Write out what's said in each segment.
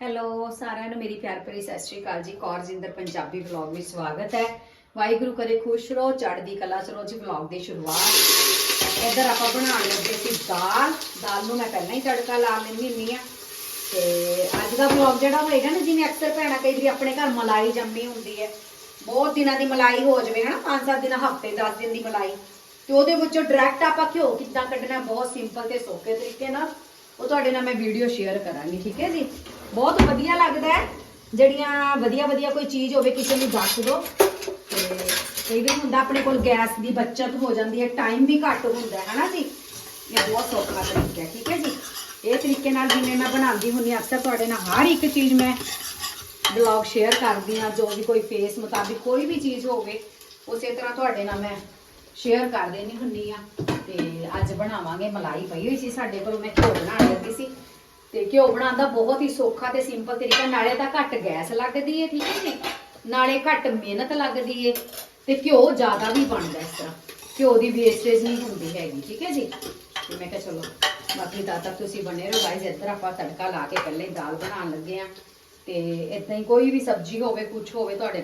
Hello ਸਾਰਿਆਂ ਨੂੰ ਮੇਰੀ ਪਿਆਰ ਭਰੀ ਸਤਿ ਸ਼੍ਰੀ ਅਕਾਲ ਜੀ। ਕੌਰਜਿੰਦਰ ਪੰਜਾਬੀ ਵਲੌਗ ਵਿੱਚ ਸਵਾਗਤ ਹੈ। ਵਾਹਿਗੁਰੂ ਕਰੇ ਖੁਸ਼ ਰਹੋ, ਚੜ੍ਹਦੀ ਕਲਾ ਚ ਰਹੋ ਜੀ, ਵਲੌਗ ਦੀ ਸ਼ੁਰੂਆਤ। ਇੱਧਰ ਆਪਾਂ ਬਣਾਉਣ ਲੱਗੇ ਸੀ ਦਾਲ। ਦਾਲ ਨੂੰ ਮੈਂ ਪਹਿਲਾਂ ਹੀ ਤੜਕਾ ਲਾ ਲੈਂਦੀ ਹੁੰਦੀ ਆ ਤੇ ਅੱਜ ਦਾ ਵਲੌਗ ਜਿਹੜਾ ਹੋਏਗਾ ਨਾ, ਜਿਵੇਂ ਅਕਸਰ ਭੈਣਾਂ ਕਈ ਵਾਰੀ ਆਪਣੇ ਘਰ ਮਲਾਈ ਜੰਮੀ ਹੁੰਦੀ ਹੈ। ਬਹੁਤ ਦਿਨਾਂ ਦੀ ਮਲਾਈ ਹੋ ਜਾਵੇ, ਹਨਾ 5-7 ਦਿਨ, ਹਫ਼ਤੇ 10 ਦਿਨ ਦੀ ਮਲਾਈ। ਤੇ ਉਹਦੇ ਵਿੱਚੋਂ ਡਾਇਰੈਕਟ ਆਪਾਂ ਘਿਓ ਕਿੱਦਾਂ ਕੱਢਣਾ, ਬਹੁਤ ਸਿੰਪਲ ਤੇ ਸੌਖੇ ਤਰੀਕੇ ਨਾਲ। ਉਹ ਤੁਹਾਡੇ ਨਾਲ ਮੈਂ ਵੀਡੀਓ ਸ਼ੇਅਰ ਕਰਾਂਗੀ, ਠੀਕ ਹੈ ਜੀ? ਬਹੁਤ ਵਧੀਆ ਲੱਗਦਾ ਹੈ। ਜਿਹੜੀਆਂ ਵਧੀਆ ਵਧੀਆ ਕੋਈ ਚੀਜ਼ ਹੋਵੇ, ਕਿਸੇ ਨੂੰ ਦੱਸ ਦਿਓ ਤੇ ਕਈ ਵਾਰ ਹੁੰਦਾ ਆਪਣੇ ਕੋਲ ਗੈਸ ਦੀ ਬਚਤ ਹੋ ਜਾਂਦੀ ਹੈ ਟਾਈਮ ਵੀ ਘੱਟ ਹੁੰਦਾ ਹੈ, ਹਨਾ ਜੀ? ਇਹ ਬਹੁਤ ਸੌਖਾ ਤਰੀਕਾ ਹੈ, ਠੀਕ ਹੈ ਜੀ? ਇਹ ਤਰੀਕੇ ਨਾਲ ਜਿਵੇਂ ਮੈਂ ਬਣਾਉਂਦੀ ਹੁੰਦੀ ਹਾਂ, ਅਕਸਰ ਤੁਹਾਡੇ ਨਾਲ ਹਰ ਇੱਕ ਚੀਜ਼ ਮੈਂ ਬਲੌਗ ਸ਼ੇਅਰ ਕਰਦੀ ਹਾਂ, ਜੋ ਵੀ ਕੋਈ ਫੇਸ ਮੁਤਾਬਿਕ ਕੋਈ ਵੀ ਚੀਜ਼ ਹੋਵੇ, ਉਸੇ ਤਰ੍ਹਾਂ ਤੁਹਾਡੇ ਨਾਲ ਮੈਂ ਸ਼ੇਅਰ ਕਰ ਦੇਣੀ ਹੁੰਦੀ ਆ ਤੇ ਅੱਜ ਬਣਾਵਾਂਗੇ ਮਲਾਈ ਪਈ ਹੋਈ ਸੀ ਸਾਡੇ ਕੋਲ, ਮੈਂ ਘਿਓ ਬਣਾਉਣ ਲੱਗੀ ਸੀ। ਤੇ ਘਿਓ ਬਣਾਉਣ ਦਾ ਬਹੁਤ ਹੀ ਸੌਖਾ ਤੇ ਸਿੰਪਲ ਤਰੀਕਾ, ਨਾਲੇ ਤਾਂ ਘੱਟ ਗੈਸ ਲੱਗਦੀ ਹੈ ਠੀਕ ਹੈ ਜੀ? ਨਾਲੇ ਘੱਟ ਮਿਹਨਤ ਲੱਗਦੀ ਹੈ ਤੇ ਘਿਓ ਜ਼ਿਆਦਾ ਵੀ ਬਣਦਾ ਇਸ ਤਰ੍ਹਾਂ। ਘਿਓ ਦੀ ਵੇਸਟੇਜ ਨਹੀਂ ਹੁੰਦੀ ਹੈਗੀ, ਠੀਕ ਹੈ ਜੀ? ਤੇ ਮੈਂ ਕਿਹਾ ਚਲੋ, ਬਾਕੀ ਤਦ ਤੱਕ ਤੁਸੀਂ ਬਣੇ ਰਹੋ ਗਾਇਜ਼ ਇੱਧਰ ਆਪਾਂ ਤੜਕਾ ਲਾ ਕੇ ਪਹਿਲੇ ਦਾਲ ਬਣਾਉਣ ਲੱਗੇ ਆ ਤੇ ਇਦਾਂ ਹੀ ਕੋਈ ਵੀ ਸਬਜ਼ੀ ਹੋਵੇ ਕੁਝ ਹੋਵੇ ਤੁਹਾਡੇ,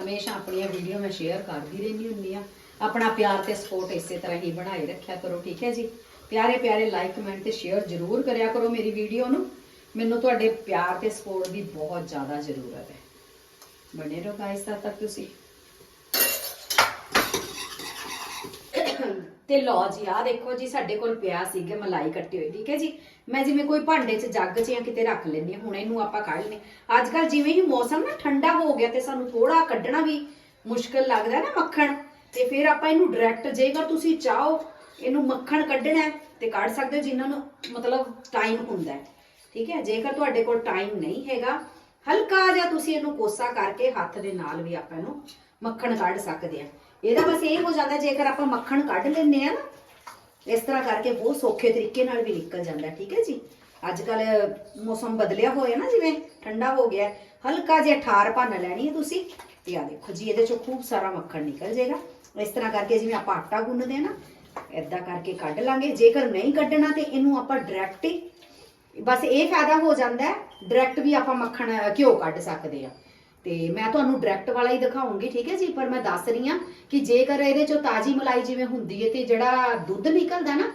ਹਮੇਸ਼ਾ ਆਪਣੀਆਂ ਵੀਡੀਓ ਮੈਂ ਸ਼ੇਅਰ ਕਰਦੀ ਰਹਿੰਦੀ ਹੁੰਦੀ ਆ ਆਪਣਾ ਪਿਆਰ ਤੇ ਸਪੋਰਟ ਇਸੇ ਤਰ੍ਹਾਂ ਹੀ ਬਣਾਈ ਰੱਖਿਆ ਕਰੋ, ਠੀਕ ਹੈ ਜੀ? ਪਿਆਰੇ ਪਿਆਰੇ ਲਾਈਕ ਕਮੈਂਟ ਤੇ ਸ਼ੇਅਰ ਜ਼ਰੂਰ ਕਰਿਆ ਕਰੋ ਮੇਰੀ ਵੀਡੀਓ ਨੂੰ। ਮੈਨੂੰ ਤੁਹਾਡੇ ਪਿਆਰ ਤੇ ਸਪੋਰਟ ਦੀ ਬਹੁਤ ਜ਼ਿਆਦਾ ਜ਼ਰੂਰਤ ਹੈ। ਬਣੇ ਰਹੋ ਗਾਇਸ ਤਦ ਤੱਕ ਤੁਸੀਂ। ਤੇ ਲਓ ਜੀ ਆ ਦੇਖੋ ਜੀ, ਸਾਡੇ ਕੋਲ ਪਿਆ ਸੀਗੇ ਮਲਾਈ ਕੱਟੀ ਹੋਈ, ਠੀਕ ਹੈ ਜੀ? ਮੈਂ ਜਿਵੇਂ ਕੋਈ ਭਾਂਡੇ 'ਚ ਜੱਗ 'ਚ ਜਾਂ ਕਿਤੇ ਰੱਖ ਲੈਂਦੀ ਹਾਂ, ਹੁਣ ਇਹਨੂੰ ਆਪਾਂ ਕੱਢ ਲੈਨੇ ਅੱਜ ਕੱਲ ਜਿਵੇਂ ਹੀ ਮੌਸਮ ਨਾ ਠੰਡਾ ਹੋ ਗਿਆ ਤੇ ਸਾਨੂੰ ਥੋੜਾ ਕੱਢਣਾ ਵੀ ਮੁਸ਼ਕਲ ਲੱਗਦਾ ਨਾ ਮੱਖਣ। ਤੇ ਫਿਰ ਆਪਾਂ ਇਹਨੂੰ ਡਾਇਰੈਕਟ ਜੇਕਰ ਤੁਸੀਂ ਚਾਹੋ, ਇਹਨੂੰ ਮੱਖਣ ਕੱਢਣਾ ਤੇ ਕੱਢ ਸਕਦੇ ਹੋ, ਜਿਨ੍ਹਾਂ ਨੂੰ ਮਤਲਬ ਟਾਈਮ ਹੁੰਦਾ ਹੈ। ਠੀਕ ਹੈ? ਜੇਕਰ ਤੁਹਾਡੇ ਕੋਲ ਟਾਈਮ ਨਹੀਂ ਹੈਗਾ, ਹਲਕਾ ਜਿਹਾ ਤੁਸੀਂ ਇਹਨੂੰ ਕੋਸਾ ਕਰਕੇ ਹੱਥ ਦੇ ਨਾਲ ਵੀ ਆਪਾਂ ਇਹਨੂੰ ਮੱਖਣ ਕੱਢ ਸਕਦੇ ਆ ਇਹਦਾ ਬਸ ਇਹ ਹੋ ਜਾਂਦਾ, ਜੇਕਰ ਆਪਾਂ ਮੱਖਣ ਕੱਢ ਲੈਂਦੇ ਆ ਨਾ, ਇਸ ਤਰ੍ਹਾਂ ਕਰਕੇ ਬਹੁਤ ਸੌਖੇ ਤਰੀਕੇ ਨਾਲ ਵੀ ਨਿਕਲ ਜਾਂਦਾ ਠੀਕ ਹੈ ਜੀ? ਅੱਜ ਕੱਲ ਮੌਸਮ ਬਦਲਿਆ ਹੋਇਆ ਨਾ ਜਿਵੇਂ, ਠੰਡਾ ਹੋ ਗਿਆ ਹਲਕਾ ਜਿਹਾ ਠਾਰ ਭੰਨ ਲੈਣੀ ਹੈ ਤੁਸੀਂ, ਤੇ ਆ ਦੇਖੋ ਜੀ, ਇਹਦੇ ਚੋਂ ਖੂਬ ਸਾਰਾ ਮੱਖਣ ਨਿਕਲ ਜਾਏਗਾ। ਇਸ ਤਰ੍ਹਾਂ ਕਰਕੇ ਜਿਵੇਂ ਆਪਾਂ ਆਟਾ ਗੁੰਨਦੇ ਆ ਨਾ, ਏਦਾਂ ਕਰਕੇ ਕੱਢ ਲਾਂਗੇ। ਜੇਕਰ ਨਹੀਂ ਕੱਢਣਾ ਤੇ ਇਹਨੂੰ ਆਪਾਂ ਡਾਇਰੈਕਟ ਬਸ ਇਹ ਫਾਇਦਾ ਹੋ ਜਾਂਦਾ ਹੈ ਡਾਇਰੈਕਟ ਵੀ ਆਪਾਂ ਮੱਖਣ, ਘਿਓ ਕੱਢ ਸਕਦੇ ਆ ਤੇ ਮੈਂ ਤੁਹਾਨੂੰ ਡਾਇਰੈਕਟ ਵਾਲਾ ਹੀ ਦਿਖਾਉਂਗੀ, ਠੀਕ ਹੈ ਜੀ? ਪਰ ਮੈਂ ਦੱਸ ਰਹੀ ਹਾਂ ਕਿ ਜੇਕਰ ਇਹਦੇ ਚੋਂ ਤਾਜੀ ਮਲਾਈ ਜਿਵੇਂ ਹੁੰਦੀ ਹੈ ਤੇ ਜਿਹੜਾ ਦੁੱਧ ਨਿਕਲਦਾ ਨਾ,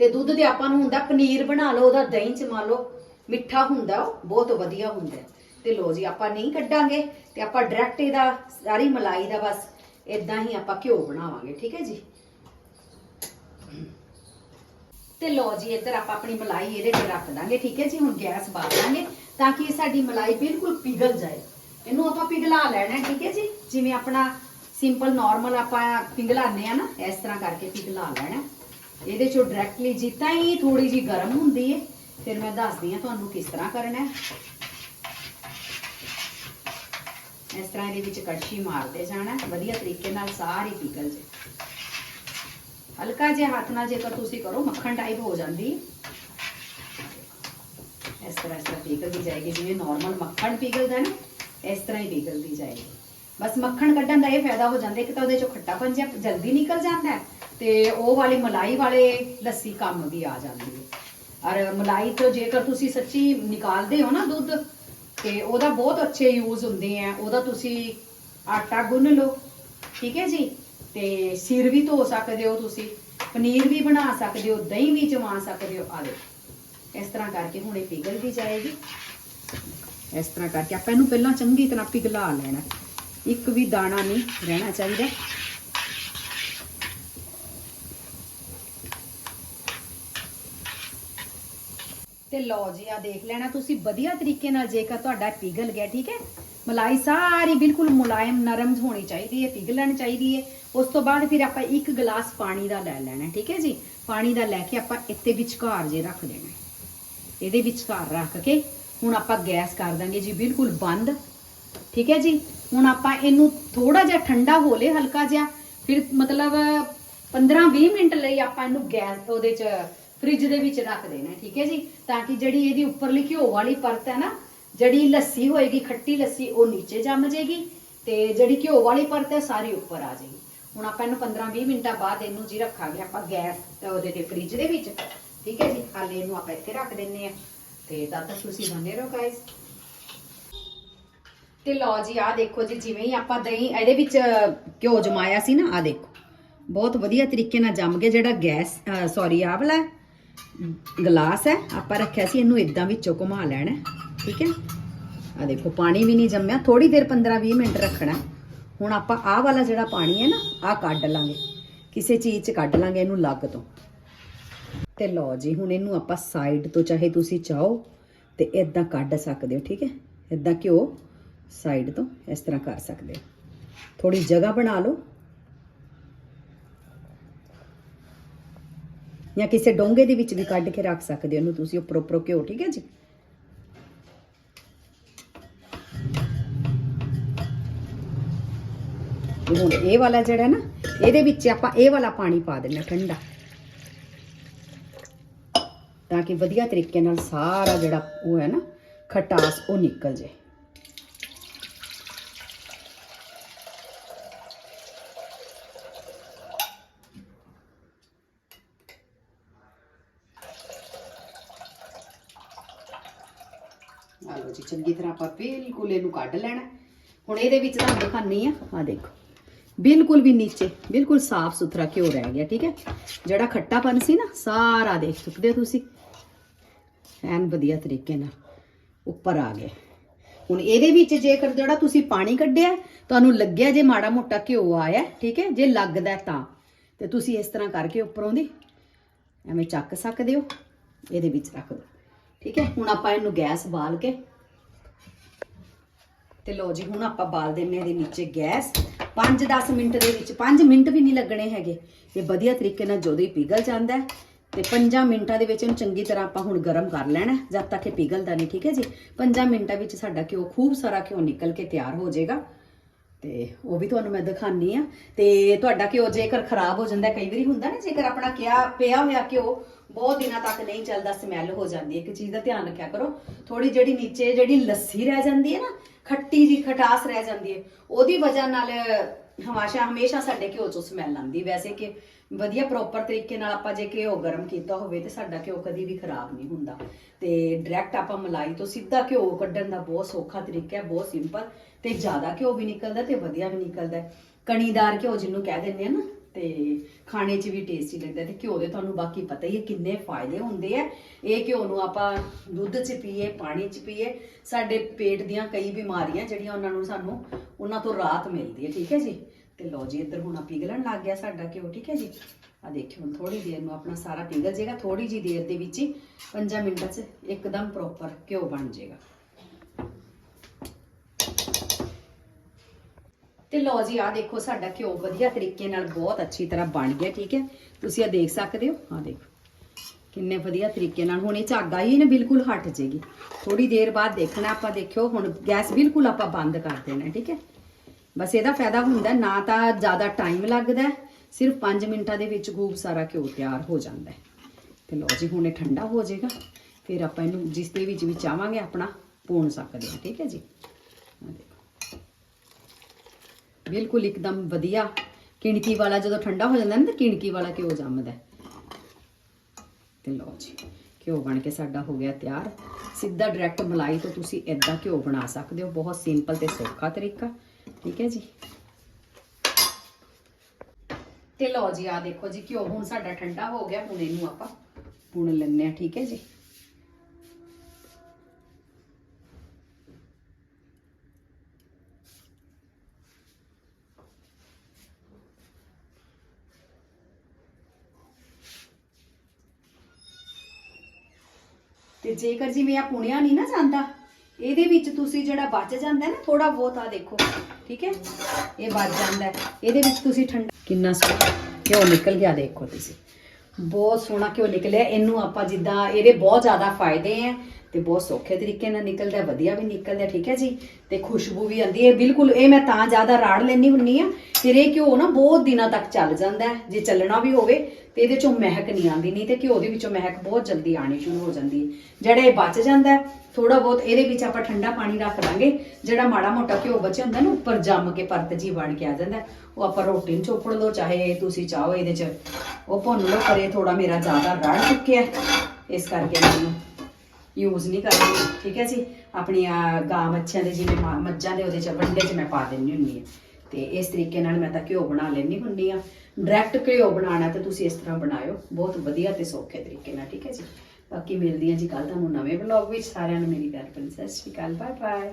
ਤੇ ਦੁੱਧ ਦੇ ਆਪਾਂ ਨੂੰ ਹੁੰਦਾ ਪਨੀਰ ਬਣਾ ਲਓ, ਉਹਦਾ ਦਹੀਂ ਚਮਾ ਲਓ, ਮਿੱਠਾ ਹੁੰਦਾ, ਉਹ ਬਹੁਤ ਵਧੀਆ ਹੁੰਦਾ ਤੇ ਲੋ ਜੀ, ਆਪਾਂ ਨਹੀਂ ਕੱਢਾਂਗੇ ਤੇ ਆਪਾਂ ਡਾਇਰੈਕਟ ਇਹਦਾ, ਸਾਰੀ ਮਲਾਈ ਦਾ ਬਸ ਇਦਾਂ ਹੀ ਆਪਾਂ ਘਿਓ ਬਣਾਵਾਂਗੇ, ਠੀਕ ਹੈ ਜੀ? ਤੇ ਲੋ ਜੀ, ਇੱਧਰ ਆਪਾਂ ਆਪਣੀ ਮਲਾਈ ਇਹਦੇ ਤੇ ਰੱਖ ਦਾਂਗੇ, ਠੀਕ ਹੈ ਜੀ? ਹੁਣ ਗੈਸ ਬਾਲ ਦਾਂਗੇ ਤਾਂ ਕਿ ਇਹ ਸਾਡੀ ਮਲਾਈ ਬਿਲਕੁਲ ਪਿਘਲ ਜਾਏ। ਇਹਨੂੰ ਆਪਾਂ ਪਿਘਲਾ ਲੈਣਾ, ਠੀਕ ਹੈ ਜੀ? ਜਿਵੇਂ ਆਪਣਾ ਸਿੰਪਲ ਨਾਰਮਲ ਆਪਾਂ ਪਿਘਲਾਉਂਦੇ ਆ ਨਾ, ਇਸ ਤਰ੍ਹਾਂ ਕਰਕੇ ਪਿਘਲਾ ਲੈਣਾ। ਇਹਦੇ ਚੋਂ ਡਾਇਰੈਕਟਲੀ ਜਿੱਦਾਂ ਹੀ ਥੋੜੀ ਜੀ ਗਰਮ ਹੁੰਦੀ ਹੈ, ਫਿਰ ਮੈਂ ਦੱਸਦੀ ਆ ਤੁਹਾਨੂੰ ਕਿਸ ਤਰ੍ਹਾਂ ਕਰਨਾ ਹੈ। ਇਸ ਤਰ੍ਹਾਂ ਇਹਦੇ ਵਿੱਚ ਕੜਛੀ ਮਾਰਦੇ ਜਾਣਾ। ਵਧੀਆ ਤਰੀਕੇ ਨਾਲ ਸਾਰੀ ਪਿਘਲ ਜੇ। ਹਲਕਾ ਜਿਹਾ ਹੱਥ ਨਾਲ ਜੇਕਰ ਤੁਸੀਂ ਕਰੋ, ਮੱਖਣ ਟਾਈਪ ਹੋ ਜਾਂਦੀ। ਇਸ ਤਰ੍ਹਾਂ ਇਸ ਤਰ੍ਹਾਂ ਪਿਘਲਦੀ ਜਾਏਗੀ। ਜਿਵੇਂ ਨਾਰਮਲ ਮੱਖਣ ਪਿਘਲਦਾ ਨਾ, ਇਸ ਤਰ੍ਹਾਂ ਹੀ ਪਿਘਲਦੀ ਜਾਏਗੀ। ਬਸ ਮੱਖਣ ਕੱਢਣ ਦਾ ਇਹ ਫਾਇਦਾ ਹੋ ਜਾਂਦਾ, ਇੱਕ ਤਾਂ ਉਹਦੇ ਚੋਂ ਖੱਟਾਪਨ ਜਿਹਾ ਜਲਦੀ ਨਿਕਲ ਜਾਂਦਾ ਤੇ ਉਹ ਵਾਲੀ ਮਲਾਈ ਵਾਲੇ ਲੱਸੀ ਕੰਮ ਵੀ ਆ ਜਾਂਦੀ ਹੈ। ਔਰ ਮਲਾਈ ਤੋਂ ਜੇਕਰ ਤੁਸੀਂ ਸੱਚੀ ਨਿਕਾਲਦੇ ਹੋ ਨਾ ਦੁੱਧ ਤੇ ਉਹਦਾ ਬਹੁਤ ਅੱਛੇ ਯੂਜ਼ ਹੁੰਦੇ ਆ। ਉਹਦਾ ਤੁਸੀਂ ਆਟਾ ਗੁੰਨ ਲਓ, ਠੀਕ ਹੈ ਜੀ? ਤੇ ਸਿਰ ਵੀ ਧੋ ਸਕਦੇ ਹੋ ਤੁਸੀਂ, ਪਨੀਰ ਵੀ ਬਣਾ ਸਕਦੇ ਹੋ, ਦਹੀਂ ਵੀ ਜਮਾ ਸਕਦੇ ਹੋ। ਆ ਇਸ ਤਰ੍ਹਾਂ ਕਰਕੇ ਹੁਣ ਇਹ ਪਿਘਲ ਵੀ ਜਾਏਗੀ। ਇਸ ਤਰ੍ਹਾਂ ਕਰਕੇ ਆਪਾਂ ਇਹਨੂੰ ਪਹਿਲਾਂ ਚੰਗੀ ਤਰ੍ਹਾਂ ਪਿਘਲਾ ਲੈਣਾ। ਇੱਕ ਵੀ ਦਾਣਾ ਨਹੀਂ ਰਹਿਣਾ ਚਾਹੀਦਾ। ਤੇ ਲਓ ਜੀ ਆ ਦੇਖ ਲੈਣਾ ਤੁਸੀਂ, ਵਧੀਆ ਤਰੀਕੇ ਨਾਲ ਜੇਕਰ ਤੁਹਾਡਾ ਪਿਘਲ ਗਿਆ, ਠੀਕ ਹੈ? ਮਲਾਈ ਸਾਰੀ ਬਿਲਕੁਲ ਮੁਲਾਇਮ, ਨਰਮ ਹੋਣੀ ਚਾਹੀਦੀ ਹੈ, ਪਿਘਲਣ ਚਾਹੀਦੀ ਹੈ। ਉਸ ਤੋਂ ਬਾਅਦ ਫਿਰ ਆਪਾਂ ਇੱਕ ਗਲਾਸ ਪਾਣੀ ਦਾ ਲੈ ਲੈਣਾ, ਠੀਕ ਹੈ ਜੀ? ਪਾਣੀ ਦਾ ਲੈ ਕੇ ਆਪਾਂ ਇੱਥੇ ਵਿਚਕਾਰ ਜੇ ਰੱਖ ਦੇਣਾ ਇਹਦੇ ਵਿਚਕਾਰ ਰੱਖ ਕੇ ਹੁਣ ਆਪਾਂ ਗੈਸ ਕਰ ਦਾਂਗੇ ਜੀ, ਬਿਲਕੁਲ ਬੰਦ, ਠੀਕ ਹੈ ਜੀ? ਹੁਣ ਆਪਾਂ ਇਹਨੂੰ ਥੋੜਾ ਜਿਹਾ ਠੰਡਾ ਹੋ ਲੇ ਹਲਕਾ ਜਿਹਾ, ਫਿਰ ਮਤਲਬ 15-20 ਮਿੰਟ ਲਈ ਆਪਾਂ ਇਹਨੂੰ ਗੈਸ, ਉਹਦੇ ਚ ਫ੍ਰਿਜ ਦੇ ਵਿੱਚ ਰੱਖ ਦੇਣਾ ਠੀਕ ਹੈ ਜੀ? ਤਾਂ ਕਿ ਜਿਹੜੀ ਇਹਦੀ ਉੱਪਰਲੀ ਘਿਓ ਵਾਲੀ ਪਰਤ ਹੈ ਨਾ, ਜਿਹੜੀ ਲੱਸੀ ਹੋਏਗੀ, ਖੱਟੀ ਲੱਸੀ, ਉਹ ਨੀਚੇ ਜੰਮ ਜਾਏਗੀ ਤੇ ਜਿਹੜੀ ਘਿਓ ਵਾਲੀ ਪਰਤ ਹੈ, ਸਾਰੀ ਉੱਪਰ ਆ ਜਾਏਗੀ ਹੁਣ ਆਪਾਂ ਇਹਨੂੰ 15-20 ਮਿੰਟਾਂ ਬਾਅਦ ਇਹਨੂੰ ਜੀ ਰੱਖਾਂਗੇ ਆਪਾਂ ਗੈਸ ਉਹਦੇ ਤੇ ਫ੍ਰਿਜ ਦੇ ਵਿੱਚ, ਠੀਕ ਹੈ ਜੀ? ਹਾਲੇ ਇਹਨੂੰ ਆਪਾਂ ਇੱਥੇ ਰੱਖ ਦਿੰਨੇ ਆ। ਤੇ ਤਦ ਤੱਕ ਤੁਸੀਂ ਬਣੇ ਰਹੋ ਗਾਇਸ ਤੇ ਲਓ ਜੀ ਆ ਦੇਖੋ ਜੀ, ਜਿਵੇਂ ਹੀ ਆਪਾਂ ਦਹੀਂ, ਇਹਦੇ ਵਿੱਚ ਘਿਓ ਜਮਾਇਆ ਸੀ ਨਾ ਆ ਦੇਖੋ। ਬਹੁਤ ਵਧੀਆ ਤਰੀਕੇ ਨਾਲ ਜੰਮ ਗਿਆ ਜਿਹੜਾ ਗੈਸ ਸੌਰੀ ਆਹ ਵਾਲਾ ਗਲਾਸ ਹੈ, ਆਪਾਂ ਰੱਖਿਆ ਸੀ, ਇਹਨੂੰ ਇਦਾਂ ਵਿੱਚੋਂ ਘੁਮਾ ਲੈਣਾ ਠੀਕ ਹੈ? ਆ ਦੇਖੋ, ਪਾਣੀ ਵੀ ਨਹੀਂ ਜੰਮਿਆ ਥੋੜੀ ਦੇਰ 15-20 ਮਿੰਟ ਰੱਖਣਾ ਹੁਣ ਆਪਾਂ ਆਹ ਵਾਲਾ ਜਿਹੜਾ ਪਾਣੀ ਹੈ ਨਾ, ਆਹ ਕੱਢ ਲਾਂਗੇ। ਕਿਸੇ ਚੀਜ਼ 'ਚ ਕੱਢ ਲਾਂਗੇ ਇਹਨੂੰ ਲੱਗ ਤੋਂ। ਤੇ ਲਓ ਜੀ, ਹੁਣ ਇਹਨੂੰ ਆਪਾਂ ਸਾਈਡ ਤੋਂ, ਚਾਹੇ ਤੁਸੀਂ ਚਾਹੋ, ਤੇ ਇਦਾਂ ਕੱਢ ਸਕਦੇ ਹੋ, ਠੀਕ ਹੈ? ਇਦਾਂ ਘਿਓ ਸਾਈਡ ਤੋਂ ਇਸ ਤਰ੍ਹਾਂ ਕਰ ਸਕਦੇ ਹੋ। ਥੋੜੀ ਜਗ੍ਹਾ ਬਣਾ ਲਓ। ਜਾਂ ਕਿਸੇ ਡੋਂਗੇ ਦੇ ਵਿੱਚ ਵੀ ਕੱਢ ਕੇ ਰੱਖ ਸਕਦੇ ਹੋ ਇਹਨੂੰ ਤੁਸੀਂ ਉੱਪਰ ਉੱਪਰ ਘਿਓ, ਠੀਕ ਹੈ ਜੀ? ਹੁਣ ਇਹ ਵਾਲਾ ਜਿਹੜਾ ਨਾ, ਇਹਦੇ ਵਿੱਚ ਆਪਾਂ ਇਹ ਵਾਲਾ ਪਾਣੀ ਪਾ ਦੇਣਾ ਠੰਡਾ। ਤਾਂ ਕਿ ਵਧੀਆ ਤਰੀਕੇ ਨਾਲ ਸਾਰਾ ਜਿਹੜਾ ਉਹ ਹੈ ਨਾ, ਖਟਾਸ ਉਹ ਨਿਕਲ ਜੇ ਆ ਲਓ ਜੀ, ਚੰਗੀ ਤਰ੍ਹਾਂ ਆਪਾਂ ਬਿਲਕੁਲ ਇਹਨੂੰ ਕੱਢ ਲੈਣਾ। ਹੁਣ ਇਹਦੇ ਵਿੱਚ ਤੁਹਾਨੂੰ ਦਿਖਾਨੀ ਆ ਆ ਦੇਖੋ, ਬਿਲਕੁਲ ਵੀ ਨੀਚੇ, ਬਿਲਕੁਲ ਸਾਫ਼ ਸੁਥਰਾ ਘਿਓ ਰਹਿ ਗਿਆ, ਠੀਕ ਹੈ? ਜਿਹੜਾ ਖੱਟਾਪਨ ਸੀ ਨਾ, ਸਾਰਾ ਦੇਖ ਸਕਦੇ ਹੋ ਤੁਸੀਂ? ਐਨ ਵਧੀਆ ਤਰੀਕੇ ਨਾਲ ਉੱਪਰ ਆ ਗਿਆ। ਹੁਣ ਇਹਦੇ ਵਿੱਚ ਜੇਕਰ ਜਿਹੜਾ ਤੁਸੀਂ ਪਾਣੀ ਕੱਢਿਆ, ਤੁਹਾਨੂੰ ਲੱਗਿਆ ਜੇ ਮਾੜਾ ਮੋਟਾ ਘਿਓ ਆਇਆ, ਠੀਕ ਹੈ? ਜੇ ਲੱਗਦਾ ਤਾਂ, ਤੇ ਤੁਸੀਂ ਇਸ ਤਰ੍ਹਾਂ ਕਰਕੇ ਉੱਪਰੋਂ ਦੀ ਐਵੇਂ ਚੱਕ ਸਕਦੇ ਹੋ, ਇਹਦੇ ਵਿੱਚ ਰੱਖ ਦਿਓ। ਠੀਕ ਹੈ? ਹੁਣ ਆਪਾਂ ਇਹਨੂੰ ਗੈਸ ਬਾਲ ਕੇ ਤੇ ਲੋ ਜੀ, ਹੁਣ ਆਪਾਂ ਬਾਲ ਦਿੰਨੇ ਇਹਦੇ ਨੀਚੇ ਗੈਸ। 5-10 ਮਿੰਟ ਦੇ ਵਿੱਚ 5 ਮਿੰਟ ਵੀ ਨਹੀਂ ਲੱਗਣੇ ਹੈਗੇ। ਇਹ ਵਧੀਆ ਤਰੀਕੇ ਨਾਲ ਜਦੋਂ ਹੀ ਪਿਘਲ ਜਾਂਦਾ ਹੈ ਤੇ 5 ਮਿੰਟਾਂ ਦੇ ਵਿੱਚ ਇਹਨੂੰ ਚੰਗੀ ਤਰ੍ਹਾਂ ਆਪਾਂ ਹੁਣ ਗਰਮ ਕਰ ਲੈਣਾ ਜਦ ਤੱਕ ਇਹ ਪਿਘਲਦਾ ਨਹੀਂ, ਠੀਕ ਹੈ ਜੀ? 5 ਮਿੰਟਾਂ ਵਿੱਚ ਸਾਡਾ ਘਿਓ ਖੂਬ ਸਾਰਾ ਘਿਓ ਨਿਕਲ ਕੇ ਤਿਆਰ ਹੋ ਜਾਏਗਾ। ਤੇ ਉਹ ਵੀ ਤੁਹਾਨੂੰ ਮੈਂ ਦਿਖਾਨੀ ਆ। ਤੇ ਤੁਹਾਡਾ ਘਿਓ ਜੇਕਰ ਖਰਾਬ ਹੋ ਜਾਂਦਾ, ਕਈ ਵਾਰੀ ਹੁੰਦਾ ਨਾ, ਜੇਕਰ ਆਪਣਾ ਕਿਆ ਪਿਆ ਹੋਇਆ ਘਿਓ, ਬਹੁਤ ਦਿਨਾਂ ਤੱਕ ਨਹੀਂ ਚੱਲਦਾ, ਸਮੈਲ ਹੋ ਜਾਂਦੀ ਹੈ। ਇੱਕ ਚੀਜ਼ ਦਾ ਧਿਆਨ ਰੱਖਿਆ ਕਰੋ। ਥੋੜੀ ਜਿਹੜੀ ਨੀਚੇ ਜਿਹੜੀ ਲੱਸੀ ਰਹਿ ਜਾਂਦੀ ਹੈ ਨਾ, ਖੱਟੀ ਜੀ ਖਟਾਸ ਰਹਿ ਜਾਂਦੀ ਹੈ, ਉਹਦੀ ਵਜ੍ਹਾ ਨਾਲ ਹਮਾਸ਼ਾ ਹਮੇਸ਼ਾ ਸਾਡੇ ਘਿਓ ਚੋਂ ਸਮੈਲ ਆਉਂਦੀ ਵੈਸੇ ਕਿ ਵਧੀਆ ਪ੍ਰੋਪਰ ਤਰੀਕੇ ਨਾਲ ਆਪਾਂ ਜੇ ਘਿਓ ਗਰਮ ਕੀਤਾ ਹੋਵੇ ਤੇ ਸਾਡਾ ਘਿਓ ਕਦੀ ਵੀ ਖਰਾਬ ਨਹੀਂ ਹੁੰਦਾ। ਤੇ ਡਾਇਰੈਕਟ ਆਪਾਂ ਮਲਾਈ ਤੋਂ ਸਿੱਧਾ ਘਿਓ ਕੱਢਣ ਦਾ ਬਹੁਤ ਸੌਖਾ ਤਰੀਕਾ ਹੈ, ਬਹੁਤ ਸਿੰਪਲ ਤੇ ਜ਼ਿਆਦਾ ਘਿਓ ਵੀ ਨਿਕਲਦਾ ਤੇ ਵਧੀਆ ਵੀ ਨਿਕਲਦਾ ਕਣੀਦਾਰ ਘਿਓ ਜਿਹਨੂੰ ਕਹਿ ਦਿੰਦੇ ਆ ਨਾ, ਤੇ ਖਾਣੇ 'ਚ ਵੀ ਟੇਸਟੀ ਲੱਗਦਾ ਤੇ ਘਿਓ ਦੇ ਤੁਹਾਨੂੰ ਬਾਕੀ ਪਤਾ ਹੀ ਹੈ ਕਿੰਨੇ ਫਾਇਦੇ ਹੁੰਦੇ ਆ। ਇਹ ਘਿਓ ਨੂੰ ਆਪਾਂ ਦੁੱਧ 'ਚ ਪੀਏ, ਪਾਣੀ 'ਚ ਪੀਏ, ਸਾਡੇ ਪੇਟ ਦੀਆਂ ਕਈ ਬਿਮਾਰੀਆਂ ਜਿਹੜੀਆਂ ਉਹਨਾਂ ਨੂੰ ਸਾਨੂੰ, ਉਹਨਾਂ ਤੋਂ ਰਾਹਤ ਮਿਲਦੀ ਹੈ, ਠੀਕ ਹੈ ਜੀ? ਤੇ ਲਓ ਜੀ, ਇੱਧਰ ਹੁਣ ਆ ਪਿਘਲਣ ਲੱਗ ਗਿਆ ਸਾਡਾ ਘਿਓ, ਠੀਕ ਹੈ ਜੀ? ਆ ਦੇਖਿਓ ਹੁਣ ਥੋੜੀ ਦੇਰ ਨੂੰ ਆਪਣਾ ਸਾਰਾ ਪਿਘਲ ਜਾਏਗਾ ਥੋੜੀ ਜੀ ਦੇਰ ਦੇ ਵਿੱਚ ਹੀ 5 ਮਿੰਟਾਂ 'ਚ ਇੱਕਦਮ ਪ੍ਰੋਪਰ ਘਿਓ ਬਣ ਜਾਏਗਾ। ਤੇ ਲਓ ਜੀ ਆ ਦੇਖੋ ਸਾਡਾ ਘਿਓ ਵਧੀਆ ਤਰੀਕੇ ਨਾਲ ਬਹੁਤ ਅੱਛੀ ਤਰ੍ਹਾਂ ਬਣ ਗਿਆ, ਠੀਕ ਹੈ? ਤੁਸੀਂ ਆ ਦੇਖ ਸਕਦੇ ਹੋ? ਆ ਦੇਖੋ, ਕਿੰਨੇ ਵਧੀਆ ਤਰੀਕੇ ਨਾਲ। ਹੁਣ ਇਹ ਝਾਗਾ ਹੀ ਨਾ, ਬਿਲਕੁਲ ਹਟ ਜਾਏਗੀ। ਥੋੜੀ ਦੇਰ ਬਾਅਦ ਦੇਖਣਾ ਆਪਾਂ ਦੇਖਿਓ, ਹੁਣ ਗੈਸ ਬਿਲਕੁਲ ਆਪਾਂ ਬੰਦ ਕਰ ਦੇਣਾ, ਠੀਕ ਹੈ? ਬਸ ਇਹਦਾ ਫਾਇਦਾ ਹੁੰਦਾ ਨਾ ਤਾਂ ਜ਼ਿਆਦਾ ਟਾਈਮ ਲੱਗਦਾ ਸਿਰਫ 5 ਮਿੰਟਾਂ ਦੇ ਵਿੱਚ ਖੂਬ ਸਾਰਾ ਘਿਓ ਤਿਆਰ ਹੋ ਜਾਂਦਾ ਹੈ। ਤੇ ਲਓ ਜੀ, ਹੁਣ ਇਹ ਠੰਡਾ ਹੋ ਜਾਏਗਾ। ਫਿਰ ਆਪਾਂ ਇਹਨੂੰ ਜਿਸ ਦੇ ਵਿੱਚ ਵੀ ਚਾਹਾਂਗੇ ਆਪਣਾ ਭੂਨ ਸਕਦੇ ਹਾਂ, ਠੀਕ ਹੈ ਜੀ? ਬਿਲਕੁਲ ਇੱਕਦਮ ਵਧੀਆ ਕਿਣਕੀ ਵਾਲਾ ਜਦੋਂ ਠੰਡਾ ਹੋ ਜਾਂਦਾ ਨਾ, ਤਾਂ ਕਿਣਕੀ ਵਾਲਾ ਘਿਓ ਜੰਮਦਾ ਤੇ ਲਓ ਜੀ, ਘਿਓ ਬਣ ਕੇ ਸਾਡਾ ਹੋ ਗਿਆ ਤਿਆਰ। ਸਿੱਧਾ ਡਾਇਰੈਕਟ ਮਲਾਈ ਤੋਂ ਤੁਸੀਂ ਇਦਾਂ ਘਿਓ ਬਣਾ ਸਕਦੇ ਹੋ। ਬਹੁਤ ਸਿੰਪਲ ਤੇ ਸੌਖਾ ਤਰੀਕਾ। ਠੀਕ ਹੈ ਜੀ ਤੇ ਲਓ ਜੀ ਆ ਦੇਖੋ ਜੀ ਘਿਓ ਹੁਣ ਸਾਡਾ ਠੰਡਾ ਹੋ ਗਿਆ, ਹੁਣ ਇਹਨੂੰ ਆਪਾਂ ਪੁਣ ਲੈਣੇ ਆ ਠੀਕ ਹੈ ਜੀ? ਤੇ ਜੇਕਰ ਜਿਵੇਂ ਆ ਪੁਣਿਆ ਨਹੀਂ ਨਾ ਜਾਂਦਾ ਇਹਦੇ ਵਿੱਚ ਤੁਸੀਂ ਜਿਹੜਾ ਬਚ ਜਾਂਦਾ ਨਾ ਥੋੜਾ ਬਹੁਤ ਆ ਦੇਖੋ, ਠੀਕ ਹੈ? ਇਹ ਬਚ ਜਾਂਦਾ ਇਹਦੇ ਵਿੱਚ ਤੁਸੀਂ ਠੰਡਾ ਕਿੰਨਾ ਸੋਹਣਾ ਘਿਓ ਨਿਕਲ ਗਿਆ, ਦੇਖੋ ਤੁਸੀਂ। ਬਹੁਤ ਸੋਹਣਾ ਘਿਓ ਨਿਕਲਿਆ। ਇਹਨੂੰ ਆਪਾਂ ਜਿੱਦਾਂ ਇਹਦੇ ਬਹੁਤ ਜ਼ਿਆਦਾ ਫਾਇਦੇ ਆ। ਤੇ ਬਹੁਤ ਸੌਖੇ ਤਰੀਕੇ ਨਾਲ ਨਿਕਲਦਾ ਵਧੀਆ ਵੀ ਨਿਕਲਦਾ ਠੀਕ ਹੈ ਜੀ? ਤੇ ਖੁਸ਼ਬੂ ਵੀ ਆਉਂਦੀ ਹੈ। ਬਿਲਕੁਲ, ਇਹ ਮੈਂ ਤਾਂ ਜ਼ਿਆਦਾ ਰਾੜ ਲੈਣੀ ਹੁੰਨੀ ਆ ਫਿਰ ਇਹ ਘਿਓ ਨਾ ਬਹੁਤ ਦਿਨਾਂ ਤੱਕ ਚੱਲ ਜਾਂਦਾ ਹੈ। ਜੇ ਚੱਲਣਾ ਵੀ ਹੋਵੇ ਤੇ ਇਹਦੇ ਚੋਂ ਮਹਿਕ ਨਹੀਂ ਆਉਂਦੀ, ਨਹੀਂ ਤੇ ਘਿਓ ਦੇ ਵਿੱਚੋਂ ਮਹਿਕ ਬਹੁਤ ਜਲਦੀ ਆਣੀ ਸ਼ੁਰੂ ਹੋ ਜਾਂਦੀ ਹੈ। ਜਿਹੜਾ ਇਹ ਬਚ ਜਾਂਦਾ ਥੋੜਾ ਬਹੁਤ ਇਹਦੇ ਵਿੱਚ ਆਪਾਂ ਠੰਡਾ ਪਾਣੀ ਰੱਖ ਲਾਂਗੇ। ਜਿਹੜਾ ਮਾੜਾ ਮੋਟਾ ਘਿਓ ਬਚਿਆ ਹੁੰਦਾ ਨਾ, ਉੱਪਰ ਜੰਮ ਕੇ ਪਰਤ ਜੀ ਬਣ ਕੇ ਆ ਜਾਂਦਾ ਉਹ ਆਪਾਂ ਰੋਟੀ ਨੂੰ ਚੋਪੜ ਲਓ, ਚਾਹੇ ਤੁਸੀਂ ਚਾਹੋ ਇਹਦੇ ਚ। ਉਹ ਭੁੰਨ ਲਓ, ਪਰ ਇਹ ਥੋੜਾ ਮੇਰਾ ਜ਼ਿਆਦਾ ਰੜ ਚੁੱਕਿਆ ਇਸ ਕਰਕੇ ਮੈਨੂੰ ਯੂਜ਼ ਨਹੀਂ ਕਰਦੀ ਠੀਕ ਹੈ ਜੀ? ਆਪਣੀਆਂ ਗਾਂ ਮੱਛਾਂ ਦੇ ਜਿਵੇਂ ਮਾ- ਮੱਝਾਂ ਦੇ ਉਹਦੇ ਚ ਵੰਡੇ ਚ ਮੈਂ ਪਾ ਦਿੰਦੀ ਹੁੰਦੀ ਹਾਂ। ਤੇ ਇਸ ਤਰੀਕੇ ਨਾਲ ਮੈਂ ਤਾਂ ਘਿਓ ਬਣਾ ਲੈਂਦੀ ਹੁੰਦੀ ਆ ਡਾਇਰੈਕਟ ਘਿਓ ਬਣਾਉਣਾ ਤੇ ਤੁਸੀਂ ਇਸ ਤਰ੍ਹਾਂ ਬਣਾਇਓ। ਬਹੁਤ ਵਧੀਆ ਤੇ ਸੌਖੇ ਤਰੀਕੇ ਨਾਲ, ਠੀਕ ਹੈ ਜੀ? ਬਾਕੀ ਮਿਲਦੀ ਹਾਂ ਜੀ ਕੱਲ ਤੁਹਾਨੂੰ ਨਵੇਂ ਵਲੌਗ ਵਿੱਚ। ਸਾਰਿਆਂ ਨੂੰ ਮੇਰੀ ਪਿਆਰ ਭਰੀ ਸਤਿ ਸ਼੍ਰੀ ਅਕਾਲ। Bye bye